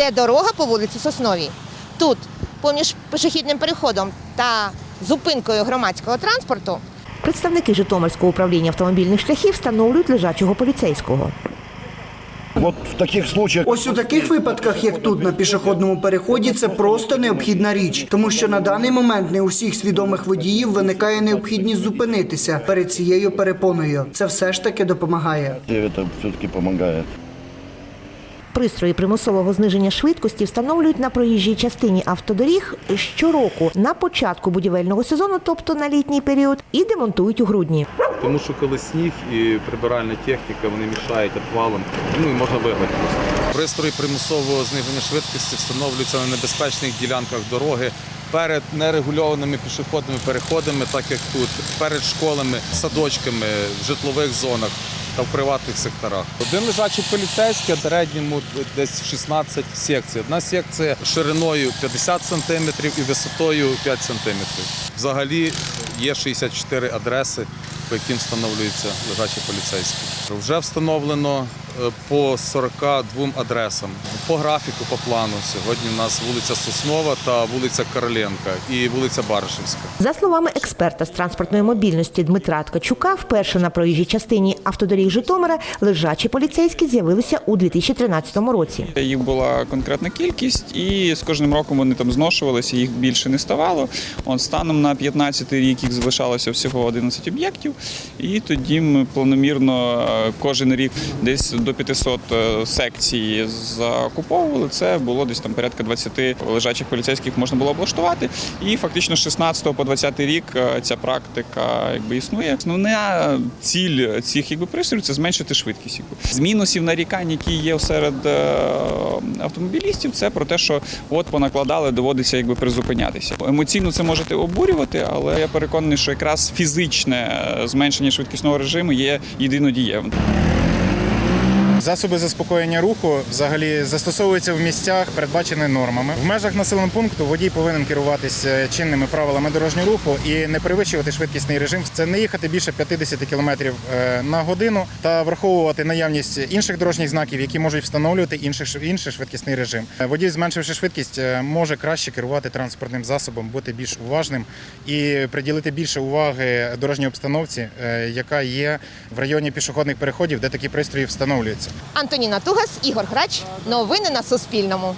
Це дорога по вулиці Сосновій. Тут, поміж пішохідним переходом та зупинкою громадського транспорту, Представники Житомирського управління автомобільних шляхів встановлюють лежачого поліцейського. Вот в таких случаях Ось у таких випадках, як тут на пішохідному переході, це просто необхідна річ, тому що на даний момент не у всіх свідомих водіїв виникає необхідність зупинитися перед цією перепоною. Це все ж таки допомагає. это все-таки помогает. Пристрої примусового зниження швидкості встановлюють на проїжджій частині автодоріг щороку на початку будівельного сезону, тобто на літній період, і демонтують у грудні. Тому що коли сніг і прибиральна техніка, вони мішають отвалом, ну і можна просто. Пристрої примусового зниження швидкості встановлюються на небезпечних ділянках дороги перед нерегульованими пішохідними переходами, так як тут, перед школами, садочками, в житлових зонах та в приватних секторах. Один лежачий поліцейський, в середньому десь 16 секцій. Одна секція шириною 50 см і висотою 5 см. Взагалі є 64 адреси, по яким встановлюється лежачий поліцейський. Вже встановлено е, по 42 адресам. По графіку, по плану сьогодні у нас вулиця Соснова та вулиця Короленка і вулиця Баришевська. За словами експерта з транспортної мобільності Дмитра Ткачука, вперше на проїжджій частині автодоріг Житомира лежачі поліцейські з'явилися у 2013 році. Їх була конкретна кількість, і з кожним роком вони там зношувалися, їх більше не ставало. От станом на 15 рік їх залишалося всього 11 об'єктів. І тоді ми планомірно е, кожен рік десь до 500 е, секцій закуповували. Це було десь там порядка 20 лежачих поліцейських можна було облаштувати. І фактично з 16 по 20 рік е, ця практика якби існує. Основна ціль цих якби пристроїв це зменшити швидкість. якби. З мінусів нарікань, які є серед автомобілістів, це про те, що от понакладали, доводиться якби призупинятися. Емоційно це можете обурювати, але я переконаний, що якраз фізичне зменшення швидкісного режиму є єдинодієвим. Засоби заспокоєння руху взагалі застосовуються в місцях, передбачені нормами. В межах населеного пункту водій повинен керуватися чинними правилами дорожнього руху і не перевищувати швидкісний режим. Це не їхати більше 50 км на годину та враховувати наявність інших дорожніх знаків, які можуть встановлювати інший, швидкісний режим. Водій, зменшивши швидкість, е, може краще керувати транспортним засобом, бути більш уважним і приділити більше уваги дорожній обстановці, е, яка є в районі пішохідних переходів, де такі пристрої встановлюються. Антоніна Тугас, Ігор Грач. Новини на Суспільному.